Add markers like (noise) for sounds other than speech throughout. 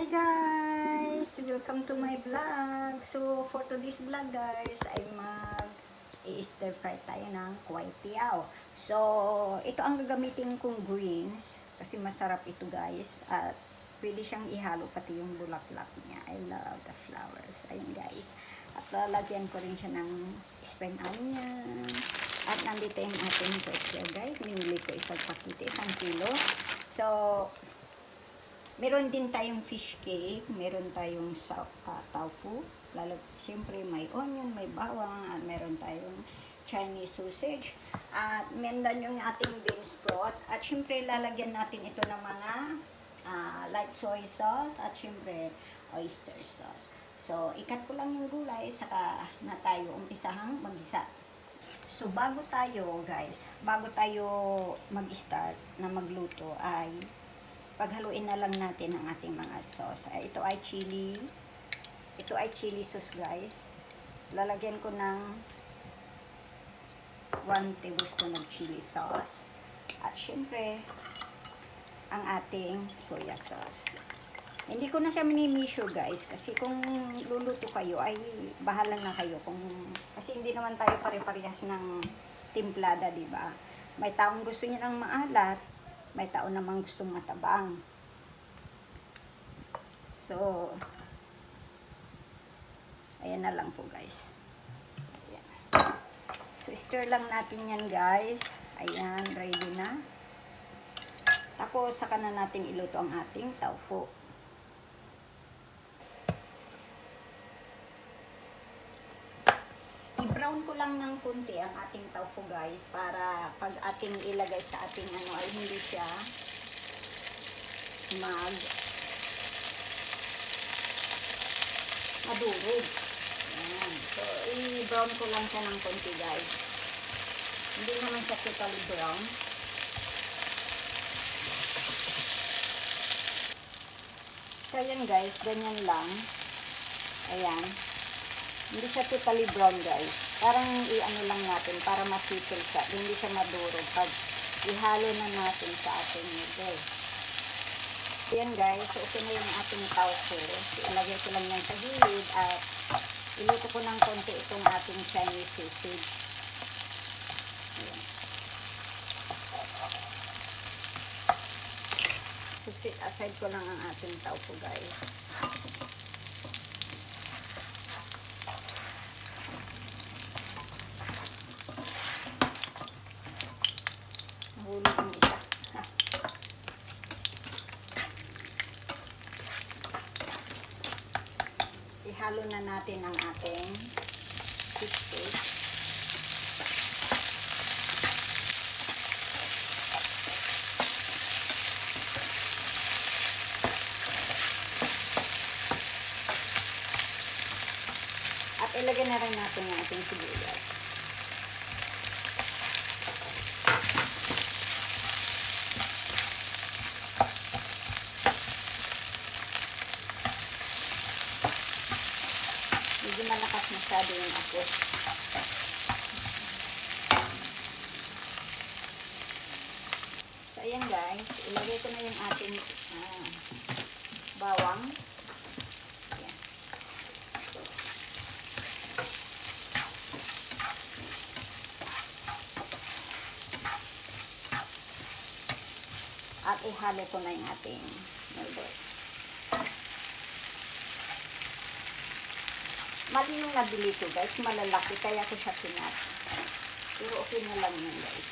Hi guys! Welcome to my vlog. So, for today's vlog guys, ay mag i-stir fry tayo ng kway tiaw. So, ito ang gagamitin kong greens kasi masarap ito guys. At pwede siyang ihalo pati yung bulaklak niya. I love the flowers. Ayun guys. At lalagyan ko rin siya ng spring onion. At nandito yung ating texture guys. Minili ko isang pakite, isang kilo. So, Meron din tayong fish cake, meron tayong sa, ah, tofu, lalag, siyempre may onion, may bawang, at meron tayong Chinese sausage, at mendan yung ating bean sprout, at siyempre lalagyan natin ito ng mga ah, light soy sauce, at siyempre oyster sauce. So, ikat ko lang yung gulay, saka na tayo umpisahang mag-isa. So, bago tayo, guys, bago tayo mag-start na magluto, ay paghaluin na lang natin ang ating mga sauce. Ay, ito ay chili. Ito ay chili sauce, guys. Lalagyan ko ng 1 tablespoon of chili sauce. At syempre, ang ating soya sauce. Hindi ko na siya mini-measure, guys. Kasi kung luluto kayo, ay bahala na kayo. Kung, kasi hindi naman tayo pare-parehas ng timplada, di ba? May taong gusto niya ng maalat, may tao namang gustong matabang. So, ayan na lang po guys. Ayan. So, stir lang natin yan guys. Ayan, ready na. Tapos, saka na natin iluto ang ating tofu. I-brown ko lang ng kunti ang ating guys para pag ating ilagay sa ating ano ay hindi siya mag madurog. Ayan. So, i-brown ko lang siya ng konti guys. Hindi naman siya totally brown. So, ayan guys, ganyan lang. Ayan. Hindi siya totally brown guys. Parang i-ano lang natin para masipil siya. Hindi siya madurog pag ihalo na natin sa ating noodle. Ayan guys, so okay na yung ating tofu. So, ilagay ko lang yan sa gilid at iluto ko ng konti itong ating Chinese sausage. Ayan. So, aside ko lang ang ating tofu guys. Natin ang ating cake. At ilagay na rin natin yung ating sibuyas. Masyado yung apo. So, ayan guys. Ilagay ko na yung ating ah, bawang. Ayan. At ihalo ko na yung ating noodle. Mali yung nabili ko guys, malalaki, kaya ko siya pinat. Pero okay na lang yun guys.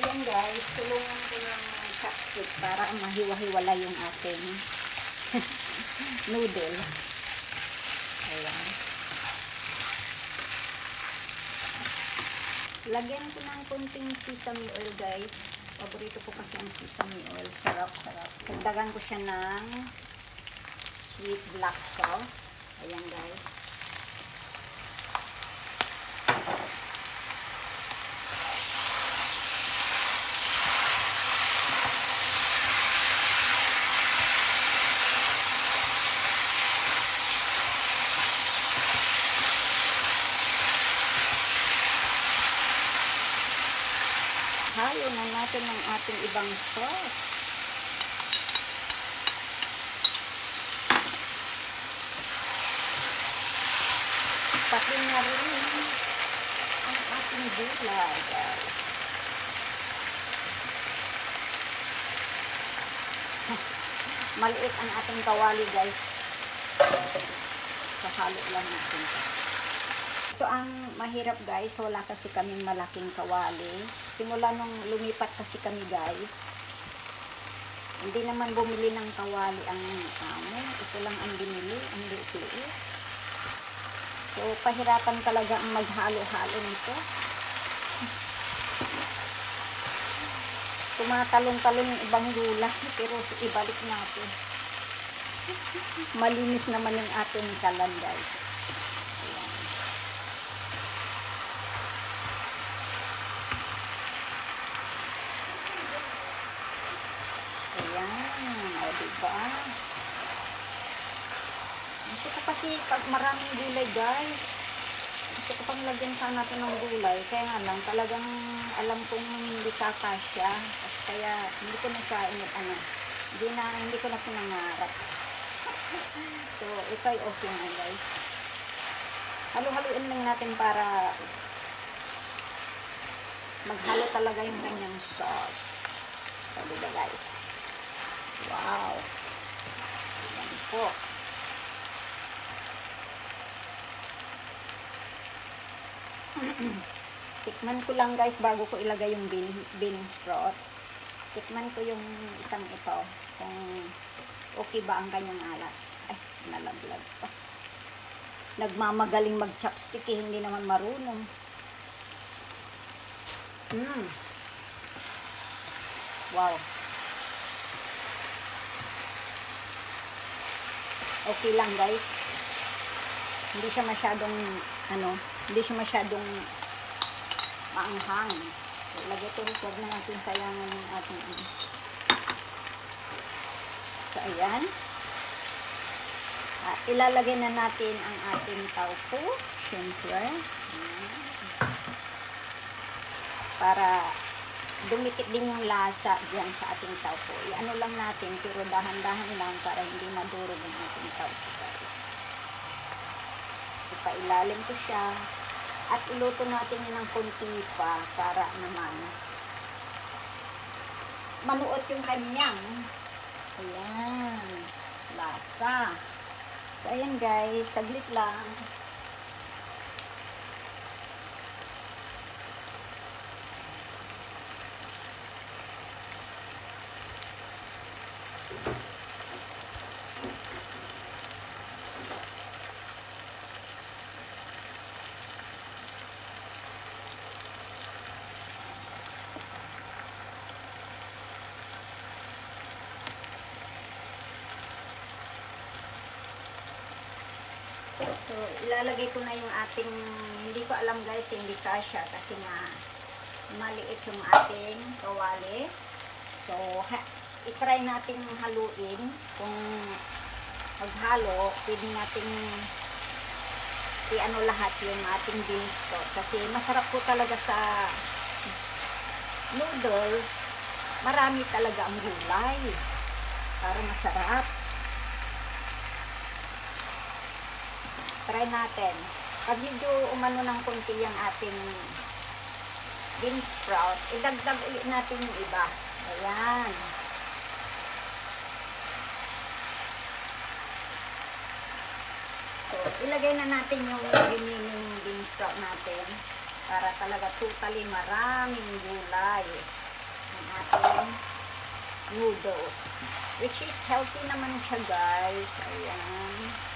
Ayan guys, tulungan ko yung chopstick para mahiwa-hiwala yung ating (laughs) noodle. Ayan. Lagyan ko ng konting sesame oil, guys. Paborito ko kasi ang sesame oil. Sarap, sarap. Dagdagan ko siya ng sweet black sauce. Ayan, guys. Natin ng ating ibang sauce. Pati na rin ang ating gulay, guys. (laughs) Maliit ang ating kawali, guys. Kahalo lang natin ito. Ito ang mahirap guys, wala kasi kaming malaking kawali. Simula nung lumipat kasi kami guys, hindi naman bumili ng kawali ang amo. Ito lang ang binili, ang liit-liit. So, pahirapan talaga ang maghalo-halo nito. (laughs) Tumatalon-talon yung ibang gulay, pero ibalik natin. (laughs) Malinis naman yung ating kalan guys. Ayan. Ayan, o diba? Gusto ko kasi pag maraming gulay guys, gusto ko pang lagyan sana natin ng gulay. Kaya nga lang, talagang alam kong hindi kakasya. Kasi kaya hindi ko na siya inip, ano, hindi na, hindi ko na pinangarap. (laughs) so, ito ay okay na guys. Halo-haluin lang natin para maghalo talaga yung kanyang sauce. So, diba guys? Wow! Yan po. (clears throat) Tikman ko lang guys bago ko ilagay yung bean, bean sprout. Tikman ko yung isang ito kung okay ba ang kanyang alat. Ay, nalaglag pa. Nagmamagaling mag-chopstick eh, hindi naman marunong. Mm. Wow. Okay lang guys. Hindi siya masyadong ano, hindi siya masyadong maanghang. So, lagay ito, huwag na natin sayangan yung ating ano. So, ayan. At ilalagay na natin ang ating tofu. Siyempre. Para dumikit din yung lasa diyan sa ating tofu. I-ano lang natin, pero dahan-dahan lang para hindi madurog ang ating tofu, guys. Ipailalim ko siya. At iluto natin yun ng konti pa para naman manuot yung kanyang. Ayan. Lasa. So ayan guys. Saglit lang ilalagay ko na yung ating, hindi ko alam guys, hindi kasha kasi nga maliit yung ating kawali. So, ha- itry natin haluin. Kung maghalo, pwede natin i-ano lahat yung ating beans po. Kasi masarap po talaga sa noodle, marami talaga ang gulay. Para masarap. Try natin. Pag medyo umano ng konti yung ating bean sprout, idagdag natin yung iba. Ayan. So, ilagay na natin yung remaining bean sprout natin para talaga totally maraming gulay ang ating noodles. Which is healthy naman siya guys. Ayan.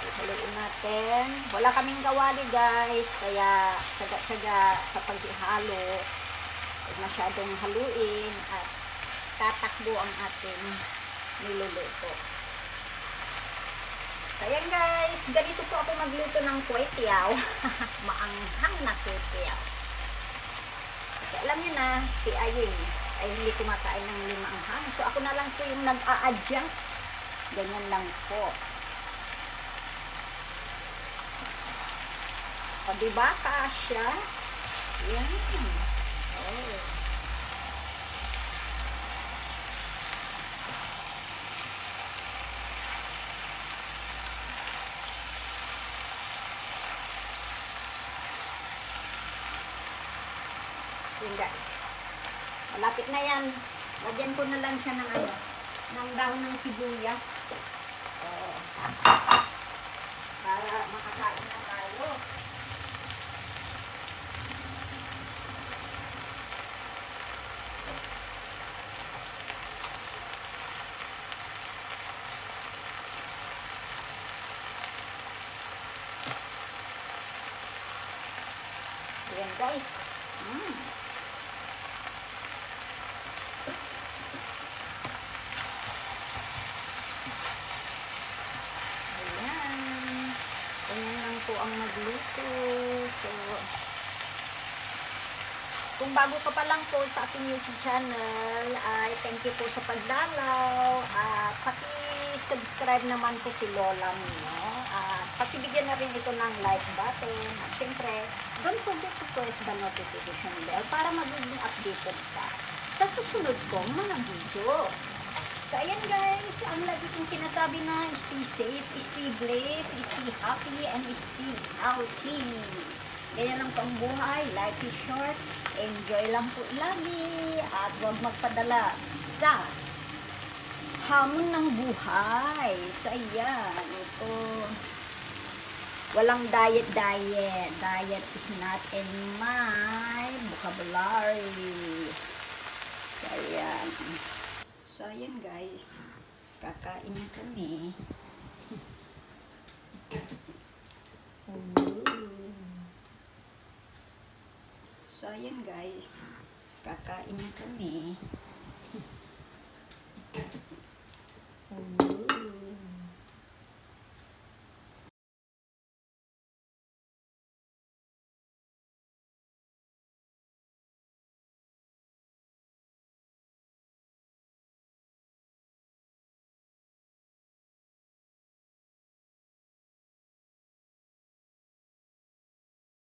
Haluin natin. Wala kaming kawali guys. Kaya tsaga-tsaga sa paghihalo. Masyadong haluin at tatakbo ang ating niluluto. So ayan guys. Ganito po ako magluto ng kwetiaw. (laughs) Maanghang na kwetiaw. Kasi alam niyo na, si Aying ay hindi kumakain ng limang hang. So ako na lang po yung nag-a-adjust. Ganyan lang po. O, diba, kasya? Yan. O, Yun guys. Malapit na yan. Lagyan ko na lang siya ng ano, ng dahon ng sibuyas. Oh. Para makakain na tayo. Ayan guys. Mm. Ayan. Ganyan lang po ang magluto. So, kung bago ka pa lang po sa ating YouTube channel, ay thank you po sa pagdalaw. At paki-subscribe naman po si Lola mo. Pakibigyan na rin ito ng like button. At syempre, don't forget to press the notification bell para magiging updated ka sa susunod kong mga video. So, ayan guys, ang lagi kong sinasabi na stay safe, stay blessed, stay happy, and stay healthy. Ganyan lang po ang buhay. Life is short. Enjoy lang po lagi. At huwag magpadala sa hamon ng buhay. So, ayan. Ito. Walang diet-diet. Diet is not in my vocabulary. Ayan. So, ayan guys. Kakain na kami. (laughs) So, ayan guys. Kakain na kami.